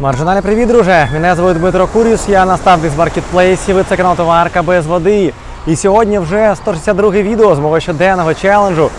Маржинальний привіт, друже! Мене звуть Дмитро Куріус, я наставник з маркетплейсів. і Це канал Товарка без води. І сьогодні вже 162 відео з мого щоденного челенджу.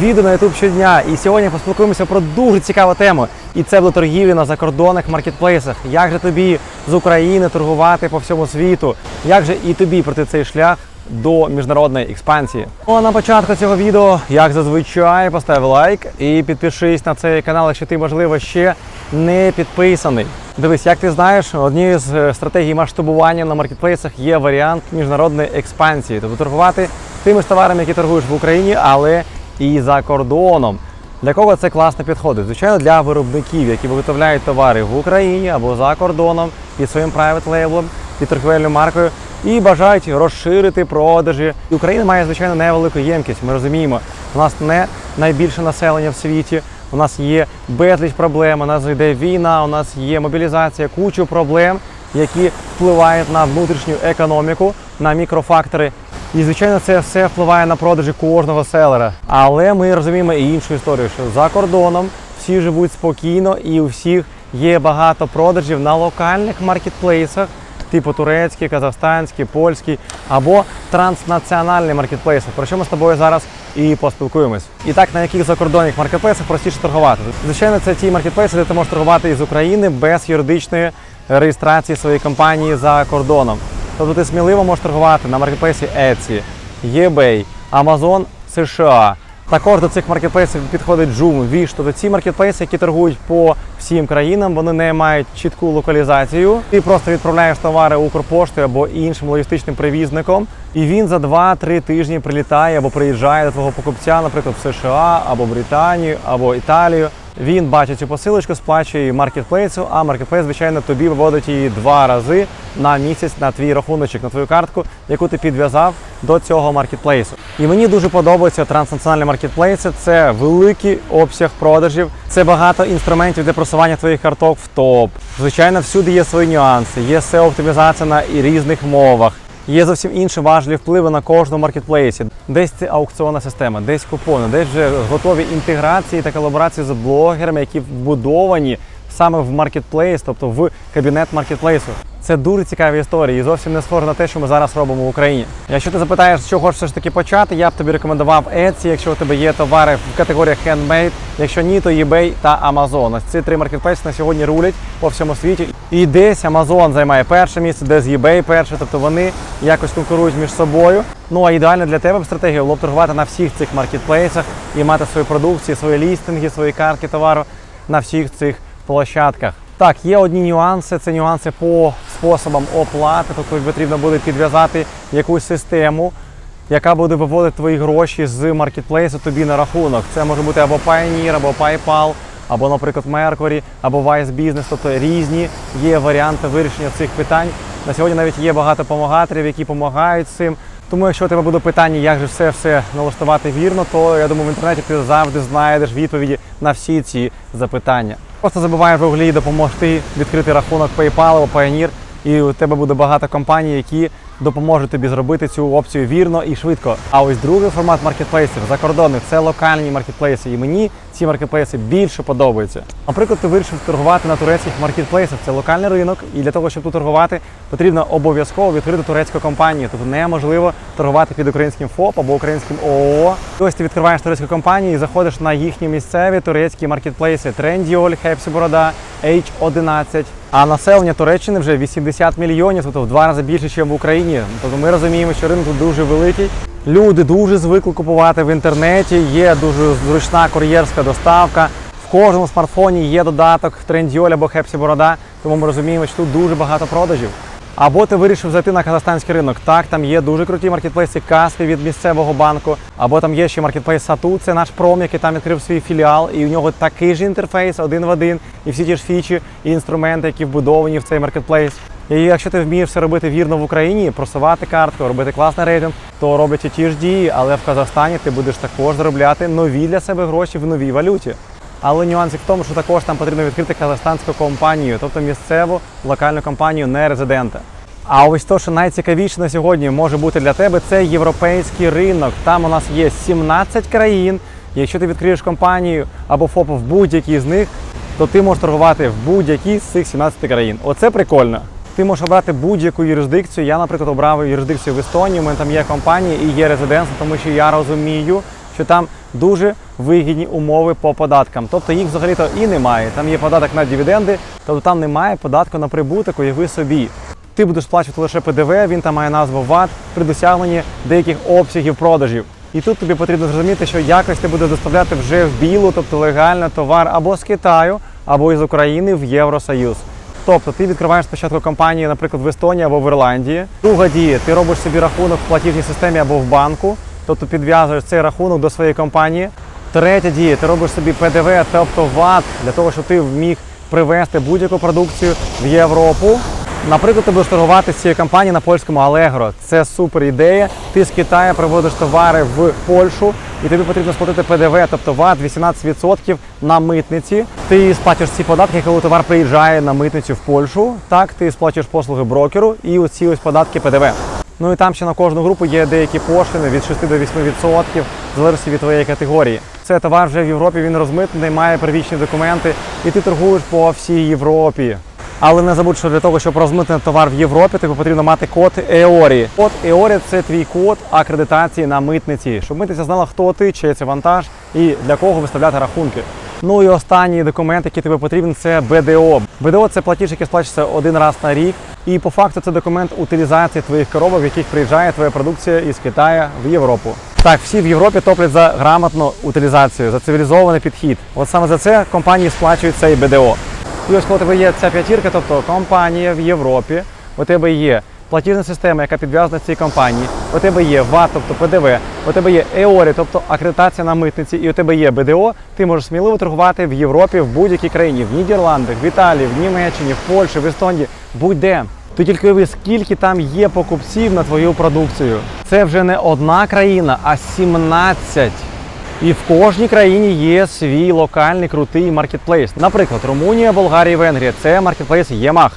Відео на YouTube щодня. І сьогодні поспілкуємося про дуже цікаву тему. І це буде торгівля на закордонних маркетплейсах. Як же тобі з України торгувати по всьому світу? Як же і тобі пройти цей шлях? До міжнародної експансії. Ну, а на початку цього відео, як зазвичай, постав лайк і підпишись на цей канал, якщо ти, можливо, ще не підписаний. Дивись, як ти знаєш, однією з е, стратегій масштабування на маркетплейсах є варіант міжнародної експансії, тобто торгувати тими ж товарами, які торгуєш в Україні, але і за кордоном. Для кого це класно підходить? Звичайно, для виробників, які виготовляють товари в Україні або за кордоном під своїм private лейблом, під торгівельною маркою і бажають розширити продажі. Україна має звичайно невелику ємкість. Ми розуміємо, у нас не найбільше населення в світі. У нас є безліч проблем. У нас йде війна, у нас є мобілізація, кучу проблем, які впливають на внутрішню економіку, на мікрофактори. І звичайно, це все впливає на продажі кожного селера. Але ми розуміємо і іншу історію, що за кордоном всі живуть спокійно і у всіх є багато продажів на локальних маркетплейсах, типу турецькі, казахстанські, польські або транснаціональні маркетплейси, про що ми з тобою зараз і поспілкуємось. І так, на яких закордонних маркетплейсах простіше торгувати? Звичайно, це ті маркетплейси, де ти можеш торгувати із України без юридичної реєстрації своєї компанії за кордоном. Тобто ти сміливо можеш торгувати на маркетплейсі Etsy, eBay, Amazon США. Також до цих маркетплейсів підходить Joom, Wish. Тобто ці маркетплейси, які торгують по всім країнам, вони не мають чітку локалізацію. Ти просто відправляєш товари Укрпоштою або іншим логістичним привізником, і він за 2-3 тижні прилітає або приїжджає до твого покупця, наприклад, в США або Британію, або Італію. Він бачить цю посилочку, сплачує маркетплейсу, а маркетплейс, звичайно, тобі виводить її два рази на місяць на твій рахуночок, на твою картку, яку ти підв'язав до цього маркетплейсу. І мені дуже подобаються транснаціональні маркетплейси. Це великий обсяг продажів, це багато інструментів для просування твоїх карток в топ. Звичайно, всюди є свої нюанси, є SEO-оптимізація на різних мовах. Є зовсім інші важливі впливи на кожному маркетплейсі. Десь це аукціонна система, десь купони, десь вже готові інтеграції та колаборації з блогерами, які вбудовані саме в маркетплейс, тобто в кабінет маркетплейсу. Це дуже цікаві історії і зовсім не схоже на те, що ми зараз робимо в Україні. Якщо ти запитаєш, що хочеш все ж таки почати, я б тобі рекомендував Etsy, якщо у тебе є товари в категоріях handmade, якщо ні, то eBay та Amazon. Ось ці три маркетплейси на сьогодні рулять по всьому світі. І десь Amazon займає перше місце, десь eBay перше, тобто вони якось конкурують між собою. Ну а ідеально для тебе б стратегія було б торгувати на всіх цих маркетплейсах і мати свої продукції, свої лістинги, свої картки товару на всіх цих площадках. Так, є одні нюанси. Це нюанси по способам оплати. Тобто потрібно буде підв'язати якусь систему, яка буде виводити твої гроші з маркетплейсу тобі на рахунок. Це може бути або Payoneer, або PayPal, або, наприклад, Mercury, або Wise Business. Тобто різні є варіанти вирішення цих питань. На сьогодні навіть є багато помагаторів, які допомагають цим. Тому, якщо у тебе буде питання, як же все все налаштувати вірно, то я думаю, в інтернеті ти завжди знайдеш відповіді на всі ці запитання. Просто забувай в гуглі допомогти відкрити рахунок PayPal або Payoneer, і у тебе буде багато компаній, які допоможуть тобі зробити цю опцію вірно і швидко. А ось другий формат маркетплейсів закордонних це локальні маркетплейси. І мені ці маркетплейси більше подобаються. Наприклад, ти вирішив торгувати на турецьких маркетплейсах. Це локальний ринок, і для того, щоб тут торгувати, потрібно обов'язково відкрити турецьку компанію. Тобто неможливо торгувати під українським ФОП або українським ООО. І Ось ти відкриваєш турецьку компанію і заходиш на їхні місцеві турецькі маркетплейси Трендіоль, Хепсі Борода, H11. А населення Туреччини вже 80 мільйонів, тобто в два рази більше, ніж в Україні. Тобто ми розуміємо, що ринок тут дуже великий. Люди дуже звикли купувати в інтернеті. Є дуже зручна кур'єрська доставка. В кожному смартфоні є додаток Трендіоль або Хепсі Борода, тому ми розуміємо, що тут дуже багато продажів. Або ти вирішив зайти на казахстанський ринок. Так, там є дуже круті маркетплейси Каспі від місцевого банку. Або там є ще маркетплейс Сату, це наш пром, який там відкрив свій філіал, і у нього такий же інтерфейс, один в один, і всі ті ж фічі і інструменти, які вбудовані в цей маркетплейс. І якщо ти вмієш все робити вірно в Україні, просувати картку, робити класний рейтинг, то роблять ті ж дії, але в Казахстані ти будеш також заробляти нові для себе гроші в новій валюті. Але нюансик в тому, що також там потрібно відкрити казахстанську компанію, тобто місцеву локальну компанію не резидента. А ось то, що найцікавіше на сьогодні може бути для тебе, це європейський ринок. Там у нас є 17 країн. Якщо ти відкриєш компанію або ФОП в будь-якій з них, то ти можеш торгувати в будь-якій з цих 17 країн. Оце прикольно. Ти можеш обрати будь-яку юрисдикцію. Я, наприклад, обрав юрисдикцію в Естонії. У мене там є компанія і є резиденція, тому що я розумію, що там дуже вигідні умови по податкам. Тобто їх взагалі-то і немає. Там є податок на дивіденди, тобто там немає податку на прибуток, уяви собі. Ти будеш сплачувати лише ПДВ, він там має назву ВАТ при досягненні деяких обсягів продажів. І тут тобі потрібно зрозуміти, що якось ти будеш доставляти вже в білу, тобто легально товар або з Китаю, або із України в Євросоюз. Тобто ти відкриваєш спочатку компанію, наприклад, в Естонії або в Ірландії. Друга дія, ти робиш собі рахунок в платіжній системі або в банку, тобто підв'язуєш цей рахунок до своєї компанії. Третя дія, ти робиш собі ПДВ, тобто ВАТ, для того, щоб ти міг привезти будь-яку продукцію в Європу. Наприклад, ти будеш торгувати з цією компанією на польському Allegro. Це супер ідея. Ти з Китаю приводиш товари в Польщу, і тобі потрібно сплатити ПДВ, тобто ВАТ 18% на митниці. Ти сплачуєш ці податки, коли товар приїжджає на митницю в Польщу. Так, ти сплачуєш послуги брокеру і оці ось податки ПДВ. Ну і там ще на кожну групу є деякі пошлини від 6 до 8%, в залежності від твоєї категорії. Це товар вже в Європі, він розмитнений, має первічні документи, і ти торгуєш по всій Європі. Але не забудь, що для того, щоб розмитнити товар в Європі, тобі потрібно мати код EORI. Код EORI – це твій код акредитації на митниці, щоб митниця знала, хто ти, чий це вантаж і для кого виставляти рахунки. Ну і останній документ, який тобі потрібен, це БДО. БДО це платіж, який сплачується один раз на рік. І по факту це документ утилізації твоїх коробок, в яких приїжджає твоя продукція із Китаю в Європу. Так, всі в Європі топлять за грамотну утилізацію, за цивілізований підхід. От саме за це компанії сплачують цей БДО. І ось коли тебе є ця п'ятірка, тобто компанія в Європі, у тебе є платіжна система, яка підв'язана цій компанії, у тебе є ВАТ, тобто ПДВ, у тебе є ЕОРі, тобто акредитація на митниці, і у тебе є БДО, ти можеш сміливо торгувати в Європі в будь-якій країні, в Нідерландах, в Італії, в Німеччині, в Польщі, в Естонії, будь-де. Ти тільки уяви, скільки там є покупців на твою продукцію. Це вже не одна країна, а 17. І в кожній країні є свій локальний крутий маркетплейс. Наприклад, Румунія, Болгарія, Венгрія це маркетплейс Ємах.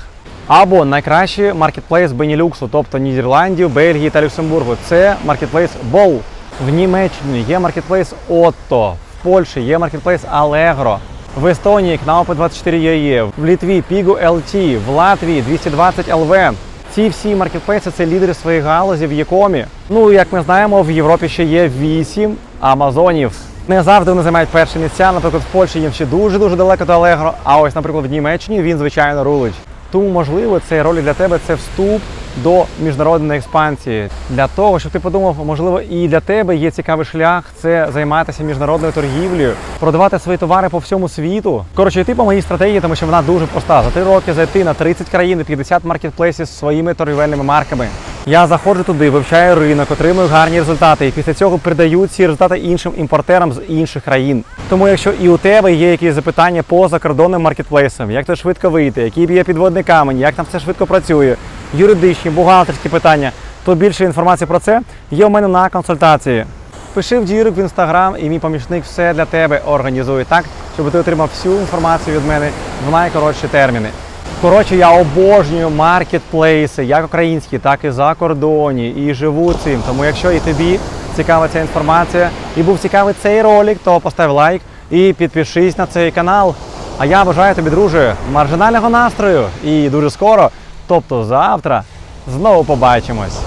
Або найкращий маркетплейс Бенілюксу, тобто Нідерландів, Бельгії та Люксембургу. Це маркетплейс Бол. В Німеччині є маркетплейс Otto, в Польщі є маркетплейс Allegro. В Естонії Knauf 24 є, в Літві Pigu LT, в Латвії 220 LV. Ці всі маркетплейси це лідери своєї галузі в Єкомі. Ну як ми знаємо, в Європі ще є 8 Амазонів. Не завжди вони займають перші місця. Наприклад, в Польщі їм ще дуже дуже далеко до Allegro, А ось, наприклад, в Німеччині він звичайно рулить. Тому, можливо, цей ролик для тебе це вступ до міжнародної експансії. Для того, щоб ти подумав, можливо, і для тебе є цікавий шлях це займатися міжнародною торгівлею, продавати свої товари по всьому світу. Коротше, йти по моїй стратегії, тому що вона дуже проста. За три роки зайти на 30 країн і 50 маркетплейсів з своїми торгівельними марками. Я заходжу туди, вивчаю ринок, отримую гарні результати, і після цього передаю ці результати іншим імпортерам з інших країн. Тому, якщо і у тебе є якісь запитання по закордонним маркетплейсам, як це швидко вийти, який є підводний камень, як там все швидко працює, юридичні, бухгалтерські питання, то більше інформації про це є у мене на консультації. Пиши в дірок в інстаграм, і мій помічник все для тебе організує так, щоб ти отримав всю інформацію від мене в найкоротші терміни. Коротше, я обожнюю маркетплейси, як українські, так і закордонні, і живу цим. Тому якщо і тобі цікава ця інформація і був цікавий цей ролик, то постав лайк і підпишись на цей канал. А я бажаю тобі, друже, маржинального настрою і дуже скоро, тобто завтра, знову побачимось.